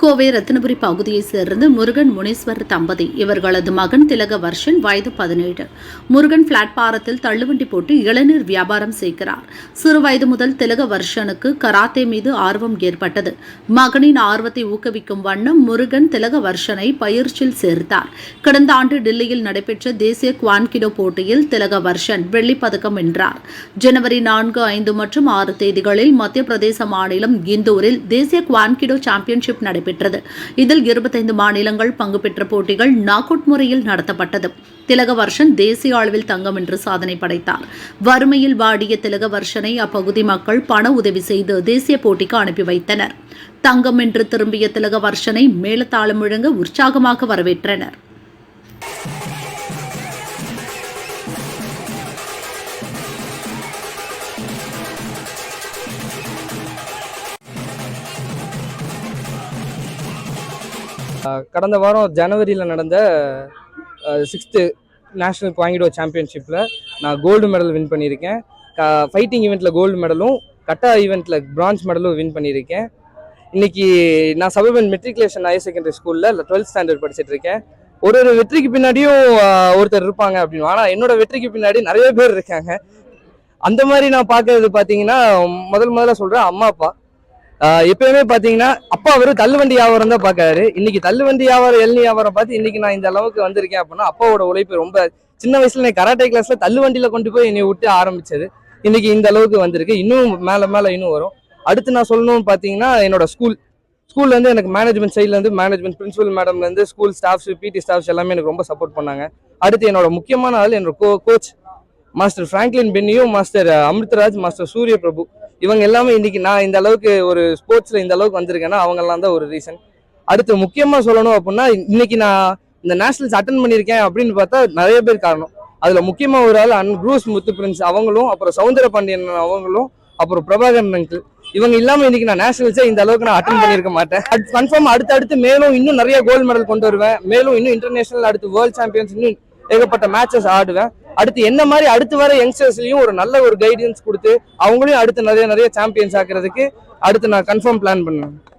கோவை ரத்தினபுரி பகுதியைச் சேர்ந்த முருகன் முனீஸ்வர் தம்பதி இவர்களது மகன் திலக வர்ஷன் வயது பதினேழு. முருகன் பிளாட்பாரத்தில் தள்ளுவண்டி போட்டு இளநீர் வியாபாரம் செய்கிறார். சிறு வயது முதல் திலக வர்ஷனுக்கு கராத்தே மீது ஆர்வம் ஏற்பட்டது. மகனின் ஆர்வத்தை ஊக்குவிக்கும் வண்ணம் முருகன் திலக வர்ஷனை பயிற்சியில் சேர்த்தார். கடந்த ஆண்டு டெல்லியில் நடைபெற்ற தேசிய குவான்கிடோ போட்டியில் திலக வர்ஷன் வெள்ளிப்பதக்கம் வென்றார். ஜனவரி நான்கு ஐந்து மற்றும் ஆறு தேதிகளில் மத்திய பிரதேச மாநிலம் இந்தூரில் தேசிய குவான்கிடோ சாம்பியன்ஷிப் நடைபெற்றது. இதில் இருபத்தைந்து மாநிலங்கள் பங்கு பெற்ற போட்டிகள் நாக் அவுட் முறையில் நடத்தப்பட்டது. திலகவர்ஷன் தேசிய அளவில் தங்கம் என்று சாதனை படைத்தார். வறுமையில் வாடிய திலகவர்ஷனை அப்பகுதி மக்கள் பண உதவி செய்து தேசிய போட்டிக்கு அனுப்பி வைத்தனர். தங்கம் என்று திரும்பிய திலகவர்ஷனை மேலத்தாளம் முழங்க உற்சாகமாக வரவேற்றனர். கடந்த வாரம் ஜனவரியில் நடந்த சிக்ஸ்த்து நேஷ்னல் குவாங்கிடோ சாம்பியன்ஷிப்பில் நான் கோல்டு மெடல் வின் பண்ணியிருக்கேன். ஃபைட்டிங் ஈவெண்ட்டில் கோல்டு மெடலும் கட்டா ஈவெண்ட்டில் பிரான்ஸ் மெடலும் வின் பண்ணியிருக்கேன். இன்னைக்கு நான் சபர்பன் மெட்ரிகுலேஷன் ஹையர் செகண்டரி ஸ்கூலில் டுவெல்த் ஸ்டாண்டர்ட் படிச்சுட்டு இருக்கேன். ஒரு ஒரு வெற்றிக்கு பின்னாடியும் ஒருத்தர் இருப்பாங்க அப்படின்னு. ஆனால் என்னோட வெற்றிக்கு பின்னாடி நிறைய பேர் இருக்காங்க. அந்த மாதிரி நான் பார்க்கறது பார்த்தீங்கன்னா முதல் முதல்ல சொல்கிறேன் அம்மா அப்பா. எப்பயுமே பார்த்தீங்கன்னா அப்பா அவர் தள்ளுவண்டி வியாபாரம் தான் பாக்காரு. இன்னைக்கு தள்ளுவண்டி வியாபாரம் எள்ளி வியாபாரம் பார்த்து இன்னைக்கு நான் இந்த அளவுக்கு வந்திருக்கேன் அப்படின்னா அப்பாவோட உழைப்பு ரொம்ப சின்ன வயசுல நான் கராட்டே கிளாஸ்ல தள்ளுவண்டியில கொண்டு போய் என்னை விட்டு ஆரம்பிச்சது. இன்னைக்கு இந்த அளவுக்கு வந்திருக்கு. இன்னும் மேல மேல இன்னும் வரும். அடுத்து நான் சொல்லணும்னு பார்த்தீங்கன்னா என்னோட ஸ்கூல் ஸ்கூல்ல இருந்து எனக்கு மேனேஜ்மெண்ட் சைட்ல இருந்து மேனேஜ்மெண்ட் பிரின்சிபல் மேடம்ல இருந்து ஸ்கூல் ஸ்டாஃப்ஸ் பிடி ஸ்டாஃப்ஸ் எல்லாமே எனக்கு ரொம்ப சப்போர்ட் பண்ணாங்க. அடுத்து என்னோட முக்கியமான ஆள் என்னோட கோ கோச் மாஸ்டர் ஃப்ராங்க்லின் பென்னியும் மாஸ்டர் அமிர்தராஜ் மாஸ்டர் சூரிய பிரபு இவங்க எல்லாமே இன்னைக்கு நான் இந்த அளவுக்கு ஒரு ஸ்போர்ட்ஸ்ல இந்த அளவுக்கு வந்திருக்கேன்னா அவங்கெல்லாம் தான் ஒரு ரீசன் அடுத்து முக்கியமா சொல்லணும் அப்படின்னா இன்னைக்கு நான் இந்த நேஷனல்ஸ் அட்டன் பண்ணியிருக்கேன் அப்படின்னு பார்த்தா நிறைய பேர் காரணம். அதுல முக்கியமா ஒரு ஆள் அன் ப்ரூஸ் முத்து பிரின்ஸ் அவங்களும் அப்புறம் சவுந்தர பாண்டியன் அவங்களும் அப்புறம் பிரபாகரன் அங்கிள் இவங்க இல்லாம இன்னைக்கு நான் நேஷனல்ஸே இந்த அளவுக்கு நான் அட்டன் பண்ணியிருக்க மாட்டேன். கன்ஃபார்ம் அடுத்து அடுத்து மேலும் இன்னும் நிறைய கோல்டு மெடல் கொண்டு வருவேன். மேலும் இன்னும் இன்டர்நேஷனல் அடுத்து வேர்ல்ட் சாம்பியன்ஸ் இன்னும் ஏகப்பட்ட மேட்சஸ் ஆடுவேன். அடுத்து என்ன மாதிரி அடுத்து வர யங்ஸ்டர்ஸ்லையும் ஒரு நல்ல ஒரு கைடன்ஸ் கொடுத்து அவங்களையும் அடுத்து நிறைய நிறைய சாம்பியன்ஸ் ஆக்குறதுக்கு அடுத்து நான் கன்ஃபார்ம் பிளான் பண்ணுவேன்.